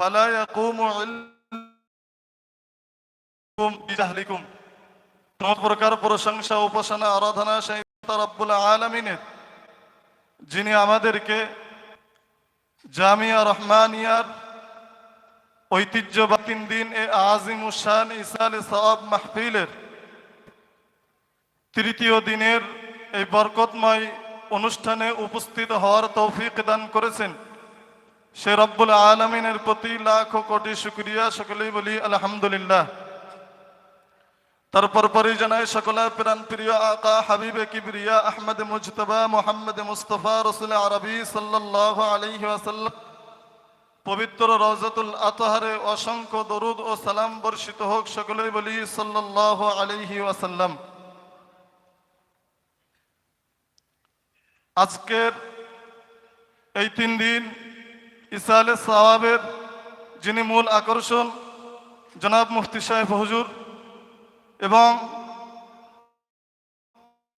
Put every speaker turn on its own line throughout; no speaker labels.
فلا يقوم علمكم بجهلكم তোমার প্রকার প্রশংসা উপাসনা আরাধনা সেই রব্বুল আলমিনের যিনি আমাদেরকে জামিয়া রহমানিয়ার ঐতিহ্যবাহী তিন দিন এ আজিম উসান ইসাল সাহাব মাহফিলের তৃতীয় দিনের এই বরকতময় অনুষ্ঠানে উপস্থিত হওয়ার তৌফিক দান করেছেন সে রব্বুল আলমিনের প্রতি লাখ কোটি শুক্রিয়া, সকলেই বলি আলহামদুলিল্লাহ। তারপর পরে জানাই সকলের প্রাণ প্রিয় আকা হাবিবে কিবরিয়া আহমদ মুজতবা মোহাম্মদ মুস্তফা রসুল আরবি সাল্লাহ আলহি আসাল্লাম পবিত্র রওজাতুল আতহারে অসংখ্য দরুদ ও সালাম বর্ষিত হোক, সকলেই বলি সাল্লাহ আলহি আসাল্লাম আজকের এই তিন দিন ইসালে সাহাবের যিনি মূল আকর্ষণ, জনাব মুফতি সাহেব হজুর এবং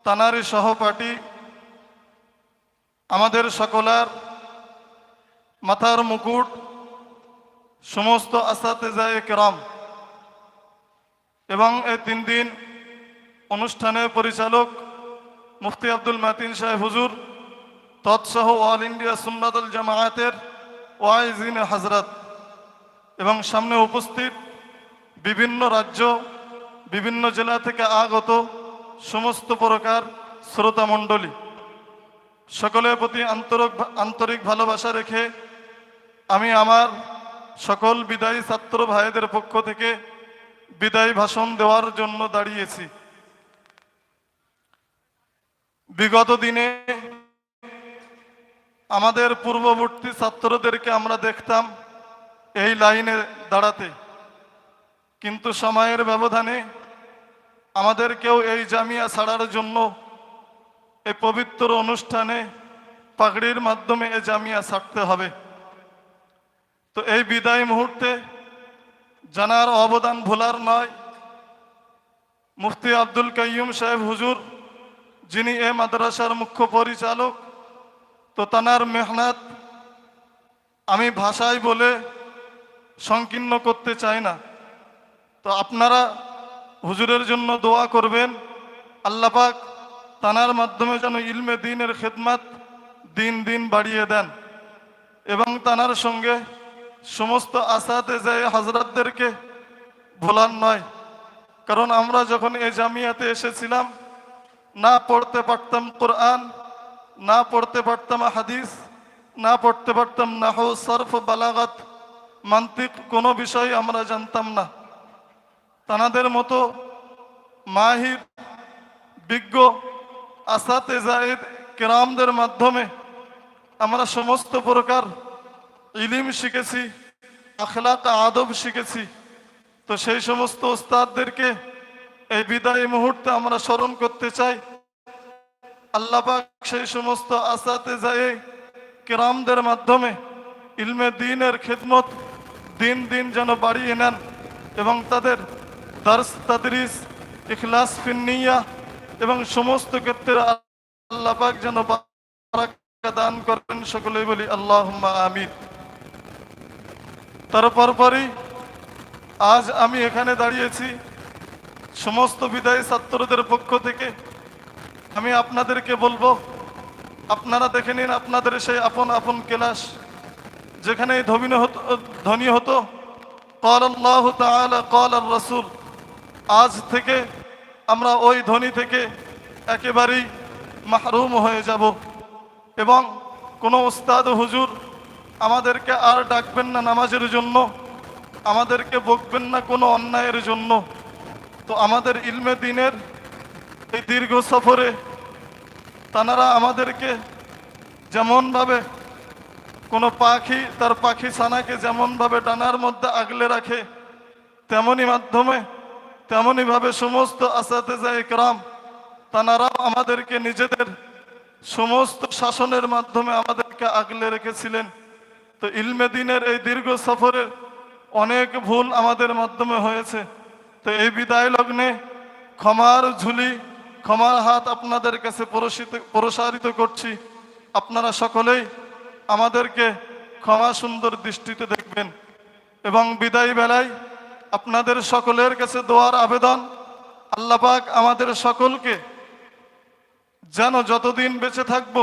তানারি সহপাঠী আমাদের সকলার মাথার মুকুট, সমস্ত আসাতেজায় কেরাম এবং এই তিন দিন অনুষ্ঠানের পরিচালক মুফতি আব্দুল মাতিন সাহেব হুজুর, তৎসহ অল ইন্ডিয়া সুন্নাতুল জামায়াতের ওয়াইজিন হাজরত এবং সামনে উপস্থিত বিভিন্ন রাজ্য, বিভিন্ন জেলা থেকে আগত সমস্ত প্রকার শ্রোতা মণ্ডলী, সকলের প্রতি আন্তরিক আন্তরিক ভালোবাসা রেখে আমি আমার সকল বিদায়ী ছাত্র ভাইদের পক্ষ থেকে বিদায়ী ভাষণ দেওয়ার জন্য দাঁড়িয়েছি। বিগত দিনে আমাদের পূর্ববর্তী ছাত্রদেরকে আমরা দেখতাম এই লাইনে দাঁড়াতে। কিন্তু সময়ের ব্যবধানে আমাদেরকেও এই জামিয়া ছাড়ার জন্য এই পবিত্র অনুষ্ঠানে পাগড়ির মাধ্যমে এই জামিয়া ছাড়তে হবে। তো এই বিদায় মুহূর্তে জানার অবদান ভোলার নয়। মুফতি আব্দুল কাইয়ুম সাহেব হুজুর, যিনি এ মাদ্রাসার মুখ্য পরিচালক তো তানার মেহনত আমি ভাষায় বলে সংকীর্ণ করতে চাই না। তো আপনারা হুজুরের জন্য দোয়া করবেন। আল্লাপাক তানার মাধ্যমে যেন ইলমে দিনের খেদমাত দিন দিন বাড়িয়ে দেন এবং তানার সঙ্গে সমস্ত আসাতে যায় হাজরাতদেরকে ভোলার নয়। কারণ আমরা যখন এই জামিয়াতে এসেছিলাম, না পড়তে পারতাম কোরআন না পড়তে পারতাম হাদিস, না পড়তে পারতাম নাহ সরফ, বালাগাত, মান্তিক কোনো বিষয় আমরা জানতাম না। তানাদের মতো মাহির, বিজ্ঞ আসাতে জায়েদ কেরামদের মাধ্যমে আমরা সমস্ত প্রকার ইলিম শিখেছি, আখলাক, আদব শিখেছি। তো সেই সমস্ত ওস্তাদদেরকে এই বিদায় মুহূর্তে আমরা স্মরণ করতে চাই। আল্লাপাক সেই সমস্ত আসাতে যায় কেরামদের মাধ্যমে ইলমে দিনের খেদমত দিন দিন যেন বাড়িয়ে নেন এবং তাদের দার্স, তাদরিস, ইখলাস, ফিন্নিয়া এবং সমস্ত ক্ষেত্রে আল্লাপাক যেন দান করেন সকলে বলি আল্লাহ আমিন। তারপর পরই আজ আমি এখানে দাঁড়িয়েছি সমস্ত বিদায়ী ছাত্রদের পক্ষ থেকে আমি আপনাদেরকে বলব, আপনারা দেখে নিন আপনাদের সেই আপন আপন ক্লাস যেখানে ধনী হতো। হতো কল কল আর রসুল আজ থেকে আমরা ওই ধ্বনি থেকে একেবারেই মাহরুম হয়ে যাব। এবং কোনো উস্তাদ, হুজুর আমাদেরকে আর ডাকবেন না নামাজের জন্য, আমাদেরকে বকবেন না কোনো অন্যায়ের জন্য। তো আমাদের ইলমে দিনের এই দীর্ঘ সফরে তানারা আমাদেরকে যেমনভাবে কোনো পাখি, তার পাখি ছানাকে যেমনভাবে ডানার মধ্যে আগলে রাখে, তেমনই মাধ্যমে, তেমনইভাবে সমস্ত আসাতে যায় একরাম তানারাও আমাদেরকে নিজেদের সমস্ত শাসনের মাধ্যমে আমাদেরকে আগলে রেখেছিলেন। তো ইলমে দিনের এই দীর্ঘ সফরে অনেক ভুল আমাদের মাধ্যমে হয়েছে। তো এই বিদায় লগ্নে ক্ষমার ঝুলি ক্ষমার হাত আপনাদের কাছে প্রসারিত করছি। আপনারা সকলেই আমাদেরকে ক্ষমা সুন্দর দৃষ্টিতে দেখবেন এবং বিদায় বেলায় আপনাদের সকলের কাছে দোয়ার আবেদন আল্লাপাক আমাদের সকলকে যেন যতদিন বেঁচে থাকব